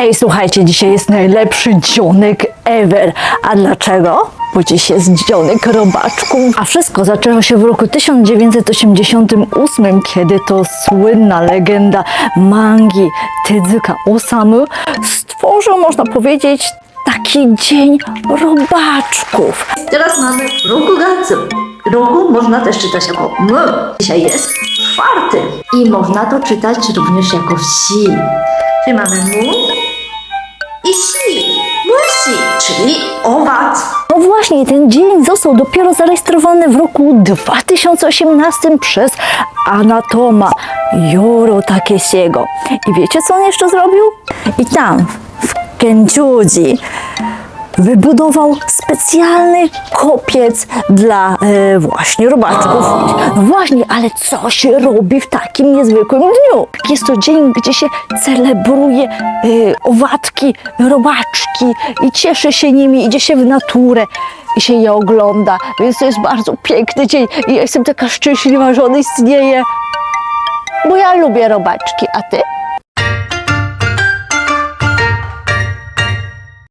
Ej, słuchajcie, dzisiaj jest najlepszy dzionek ever. A dlaczego? Bo dziś jest dzionek robaczków. A wszystko zaczęło się w roku 1988, kiedy to słynna legenda mangi Tezuka Osamu stworzył, można powiedzieć, taki dzień robaczków. Teraz mamy Rokugatsu. Roku można też czytać jako M. Dzisiaj jest czwarty. I można to czytać również jako wsi. Czyli mamy mu i si. Musi, czyli owac. No właśnie, ten dzień został dopiero zarejestrowany w roku 2018 przez anatoma Joro Takesiego. I wiecie, co on jeszcze zrobił? I tam, w Kenjuji, wybudował specjalny kopiec dla e, właśnie robaczków. No właśnie, ale co się robi w takim niezwykłym dniu? Jest to dzień, gdzie się celebruje e, owatki, robaczki i cieszy się nimi, idzie się w naturę i się je ogląda. Więc to jest bardzo piękny dzień i ja jestem taka szczęśliwa, że on istnieje. Bo ja lubię robaczki, a ty?